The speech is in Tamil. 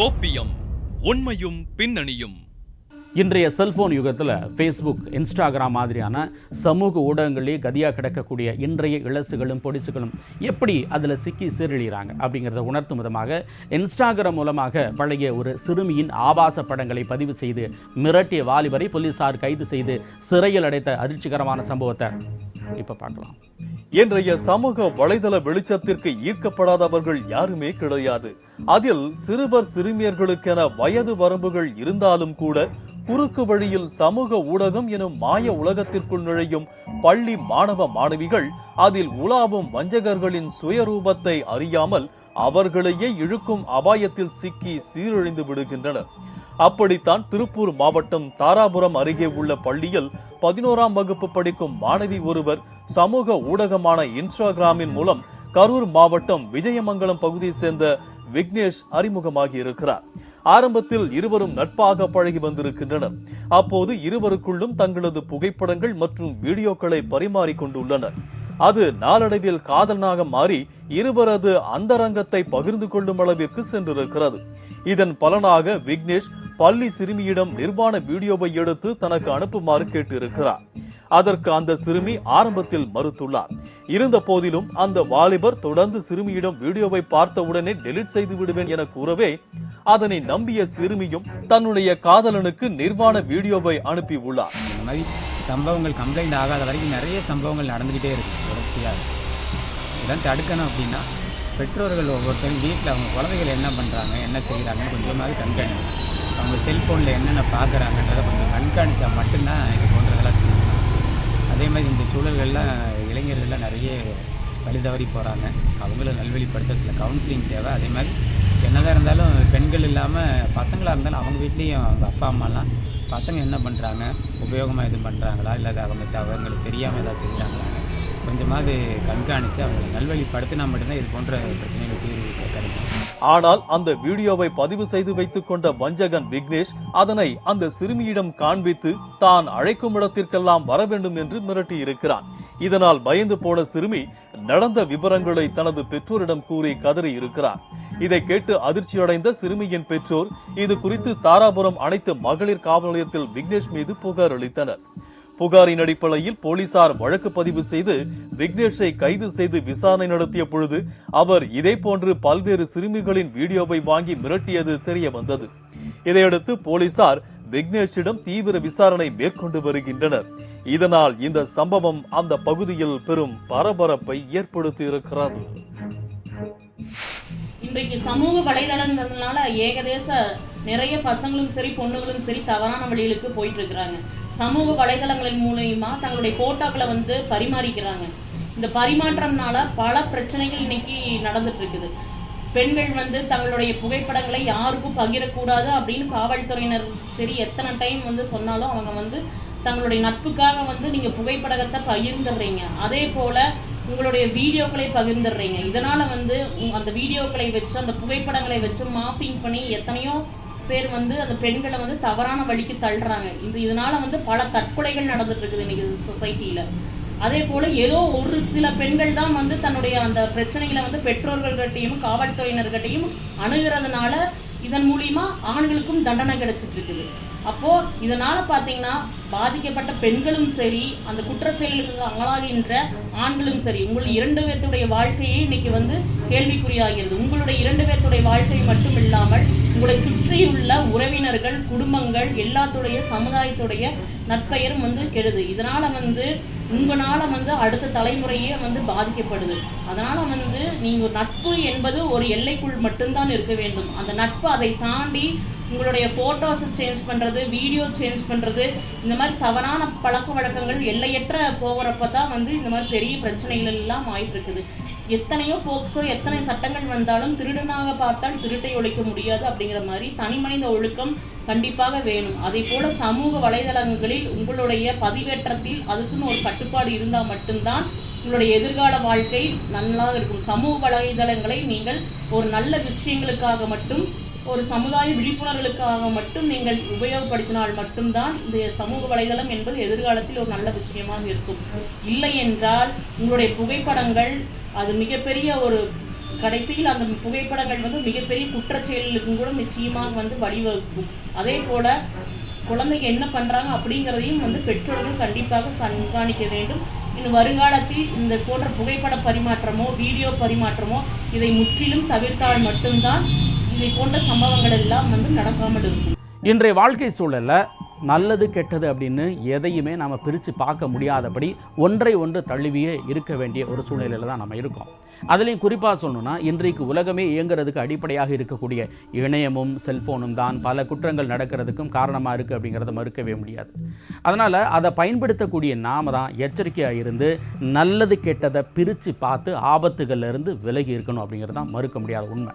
கோப்பியம் உண்மையும் பின்னணியும். இன்றைய செல்போன் யுகத்தில் ஃபேஸ்புக் இன்ஸ்டாகிராம் மாதிரியான சமூக ஊடகங்களே கதியாக கிடக்கக்கூடிய இன்றைய இளசுகளும் பொடிசுகளும் எப்படி அதில் சிக்கி சீரழிகிறாங்க அப்படிங்கிறத உணர்த்தும் விதமாக இன்ஸ்டாகிராம் மூலமாக பழகிய ஒரு சிறுமியின் ஆபாச படங்களை பதிவு செய்து மிரட்டிய வாலிபரை போலீசார் கைது செய்து சிறையில் அடைத்த அதிர்ச்சிகரமான சம்பவத்தை இப்போ பார்க்கலாம். இன்றைய சமூக வலைதள வெளிச்சத்திற்கு ஈர்க்கப்படாதவர்கள் யாருமே கிடையாது. அதில் சிறுவர் சிறுமியர்களுக்கென வயது வரம்புகள் இருந்தாலும் கூட குறுக்கு வழியில் சமூக ஊடகம் எனும் மாய உலகத்திற்குள் நுழையும் பள்ளி மாணவ மாணவிகள் அதில் உலாவும் வஞ்சகர்களின் சுயரூபத்தை அறியாமல் அவர்களையே இழுக்கும் அபாயத்தில் சிக்கி சீரழிந்து விடுகின்றனர். அப்படித்தான் திருப்பூர் மாவட்டம் தாராபுரம் அருகே உள்ள பள்ளியில் பதினோராம் வகுப்பு படிக்கும் மாணவி ஒருவர் சமூக ஊடகமான இன்ஸ்டாகிராமின் மூலம் கரூர் மாவட்டம் விஜயமங்கலம் பகுதியை சேர்ந்த விக்னேஷ் அறிமுகமாகி இருக்கிறார் ஆரம்பத்தில் இருவரும் நட்பாக பழகி வந்திருக்கின்றனர். அப்போது இருவருக்குள்ளும் தங்களது புகைப்படங்கள் மற்றும் வீடியோக்களை பரிமாறிக்கொண்டுள்ளனர் அது நாளடைவில் காதலனாக மாறி இருவரது அந்தரங்கத்தை பகிர்ந்து கொள்ளும் அளவிற்கு சென்றிருக்கிறது. இதன் பலனாக விக்னேஷ் பள்ளி சிறுமியிடம் நிர்வாண வீடியோவை எடுத்து தனக்கு அனுப்புமாறு கேட்டிருக்கிறார். அதற்கு அந்த சிறுமி ஆரம்பத்தில் மறுத்துள்ளார். இருந்த போதிலும் அந்த வாலிபர் தொடர்ந்து சிறுமியிடம் வீடியோவை பார்த்தவுடனே டெலிட் செய்து விடுவேன் என கூறவே அதனை நம்பிய சிறுமியும் தன்னுடைய காதலனுக்கு நிர்வாண வீடியோவை அனுப்பி உள்ளார். இந்த மாதிரி சம்பவங்கள் கம்ப்ளைண்ட் ஆகாத வரைக்கும் நிறைய சம்பவங்கள் நடந்துக்கிட்டே இருக்குது தொடர்ச்சியாக இதெல்லாம் தடுக்கணும் அப்படின்னா பெற்றோர்கள் ஒவ்வொருத்தரும் வீட்டில் அவங்க குழந்தைகள் என்ன பண்ணுறாங்க என்ன செய்கிறாங்கன்னு கொஞ்சமாவது கண்காணிக்கணும். அவங்க செல்ஃபோனில் என்னென்ன பார்க்குறாங்கன்றதை கொஞ்சம் கண்காணித்தா மட்டும்தான் இது போன்றதெல்லாம் அதே மாதிரி இந்த சூழல்கள்லாம் இளைஞர்கள்லாம் நிறைய வழி தவறி போகிறாங்க அவங்களும் நல்வழிப்படுத்த சில கவுன்சிலிங் தேவை. அதே மாதிரி என்னதான் இருந்தாலும் பெண்கள் இல்லாமல் பசங்களாக இருந்தாலும் அவங்க வீட்லேயும் அவங்க அப்பா அம்மாலாம் பசங்க என்ன பண்ணுறாங்க உபயோகமாக எதுவும் பண்ணுறாங்களா இல்லை அது அவங்க அவங்களுக்கு தெரியாமல் ஏதாவது செய்கிறாங்களான்னு கொஞ்சமாவது கண்காணித்து அவங்களை நல்வழிப்படுத்தினா மட்டும்தான் இது போன்ற பிரச்சனைகள் தீர்வு ஆனால் அந்த வீடியோவை பதிவு செய்து வைத்துக் கொண்ட வஞ்சகன் விக்னேஷ் அதனை அந்த சிறுமியிடம் காண்பித்து தான் அழைக்கும் இடத்திற்கெல்லாம் வர வேண்டும் என்று மிரட்டியிருக்கிறான். இதனால் பயந்து போன சிறுமி நடந்த விவரங்களை தனது பெற்றோரிடம் கூறி கதறி இருக்கிறார். இதை கேட்டு அதிர்ச்சியடைந்த சிறுமியின் பெற்றோர் இது குறித்து தாராபுரம் அனைத்து மகளிர் காவல் நிலையத்தில் விக்னேஷ் மீது புகார் அளித்தனர். புகாரின் அடிப்படையில் போலீசார் வழக்கு பதிவு செய்து விக்னேஷை கைது செய்து விசாரணை நடத்திய பொழுது அவர் இதே போன்று பல்வேறு சிறுமிகளின் வீடியோவை வாங்கி மிரட்டியது தெரிய வந்தது. இதையடுத்து போலீசார் விக்னேஷிடம் தீவிர விசாரணை மேற்கொண்டு வருகின்றனர். இதனால் இந்த சம்பவம் அந்த பகுதியில் பெரும் பரபரப்பை ஏற்படுத்தி இருக்கிறது. இன்றைக்கு சமூக வலைதளங்கள்னால ஏகதேச நிறைய பசங்களும் சரி பொண்ணுகளும் சரி தவறான வழிகளுக்கு போயிட்டு இருக்கிறாங்க. சமூக வலைதளங்களின் மூலயமா தங்களுடைய ஃபோட்டோக்களை வந்து பரிமாறிக்கிறாங்க. இந்த பரிமாற்றம்னால பல பிரச்சனைகள் இன்னைக்கு நடந்துட்டு இருக்குது பெண்கள் வந்து தங்களுடைய புகைப்படங்களை யாருக்கும் பகிரக்கூடாது அப்படின்னு காவல்துறையினர் சரி எத்தனை டைம் வந்து சொன்னாலும் அவங்க வந்து தங்களுடைய நட்புக்காக வந்து நீங்கள் புகைப்படத்தை பகிர்ந்துடுறீங்க. அதே போல் உங்களுடைய வீடியோக்களை பகிர்ந்துடுறீங்க. இதனால் வந்து அந்த வீடியோக்களை வச்சு அந்த புகைப்படங்களை வச்சு மாஃபிங் பண்ணி எத்தனையோ பேர் வந்து அந்த பெண்களை வந்து தவறான வழிக்கு தள்ளுறாங்க. இந்த இதனால வந்து பல தற்கொலைகள் நடந்துட்டு இருக்குது இன்னைக்கு சொசைட்டியில் அதே போல் ஏதோ ஒரு சில பெண்கள் தான் வந்து தன்னுடைய அந்த பிரச்சனைகளை வந்து பெற்றோர்கள்கிட்டையும் காவல்துறையினர்கிட்டையும் அணுகிறதுனால இதன் மூலியமா ஆண்களுக்கும் தண்டனை கிடைச்சிட்டு இருக்குது அப்போ இதனால பார்த்தீங்கன்னா பாதிக்கப்பட்ட பெண்களும் சரி அந்த குற்றச்செயல்களுக்கு ஆளாகின்ற ஆண்களும் சரி உங்கள் இரண்டு பேர்த்துடைய வாழ்க்கையே இன்னைக்கு வந்து கேள்விக்குறியாகிறது. உங்களுடைய இரண்டு பேர்த்துடைய வாழ்க்கை மட்டும் இல்லாமல் உங்களை சுற்றியுள்ள உறவினர்கள் குடும்பங்கள் எல்லாத்துடைய சமுதாயத்துடைய நற்பெயரும் வந்து கெடுது. இதனால வந்து உங்களால் வந்து அடுத்த தலைமுறையே வந்து பாதிக்கப்படுது. அதனால் வந்து நீங்கள் ஒரு நட்பு என்பது ஒரு எல்லைக்குள் மட்டும்தான் இருக்க வேண்டும். அந்த நட்பு அதை தாண்டி உங்களுடைய ஃபோட்டோஸை சேஞ்ச் பண்ணுறது வீடியோ சேஞ்ச் பண்ணுறது இந்த மாதிரி தவறான பழக்க வழக்கங்கள் எல்லையற்ற போகிறப்ப தான் வந்து இந்த மாதிரி பெரிய பிரச்சனைகள் எல்லாம் ஆயிட்டு இருக்குது எத்தனையோ போக்ஸோ எத்தனை சட்டங்கள் வந்தாலும் திருடனாக பார்த்தால் திருட்டை ஒழிக்க முடியாது அப்படிங்கிற மாதிரி தனிமனித ஒழுக்கம் கண்டிப்பாக வேணும். அதே போல சமூக வலைதளங்களில் உங்களுடைய பதிவேற்றத்தில் அதுக்குன்னு ஒரு கட்டுப்பாடு இருந்தால் மட்டும்தான் உங்களுடைய எதிர்கால வாழ்க்கை நல்லாக இருக்கும் சமூக வலைதளங்களை நீங்கள் ஒரு நல்ல விஷயங்களுக்காக மட்டும் ஒரு சமுதாய விழிப்புணர்வுகளுக்காக மட்டும் நீங்கள் உபயோகப்படுத்தினால் மட்டும்தான் இந்த சமூக வலைதளம் என்பது எதிர்காலத்தில் ஒரு நல்ல விஷயமாக இருக்கும். இல்லை என்றால் உங்களுடைய புகைப்படங்கள் அது மிகப்பெரிய ஒரு கடைசியில் அந்த புகைப்படங்கள் வந்து மிகப்பெரிய குற்றச்செயலுக்கும் கூட நிச்சயமாக வந்து வழிவகுக்கும். அதே போல குழந்தைங்க என்ன பண்ணுறாங்க அப்படிங்கிறதையும் வந்து பெற்றோர்கள் கண்டிப்பாக கண்காணிக்க வேண்டும். இன்னும் வருங்காலத்தில் இந்த போன்ற புகைப்பட பரிமாற்றமோ வீடியோ பரிமாற்றமோ இதை முற்றிலும் தவிர்த்தால் மட்டும்தான் இதை போன்ற சம்பவங்கள் எல்லாம் வந்து நடக்காமல் இருக்கும். இன்றைய வாழ்க்கை சூழலில் நல்லது கெட்டது அப்படின்னு எதையுமே நாம் பிரித்து பார்க்க முடியாதபடி ஒன்றை ஒன்று தழுவியே இருக்க வேண்டிய ஒரு சூழ்நிலையில் தான் நம்ம இருக்கோம். அதுலேயும் குறிப்பாக சொல்லணும்னா இன்றைக்கு உலகமே இயங்குறதுக்கு அடிப்படையாக இருக்கக்கூடிய இணையமும் செல்ஃபோனும் தான் பல குற்றங்கள் நடக்கிறதுக்கும் காரணமாக இருக்குது அப்படிங்கிறத மறுக்கவே முடியாது. அதனால் அதை பயன்படுத்தக்கூடிய நாம தான் எச்சரிக்கையாக இருந்து நல்லது கெட்டதை பிரித்து பார்த்து ஆபத்துகள்லேருந்து விலகி இருக்கணும் அப்படிங்கிறது தான் மறுக்க முடியாத உண்மை.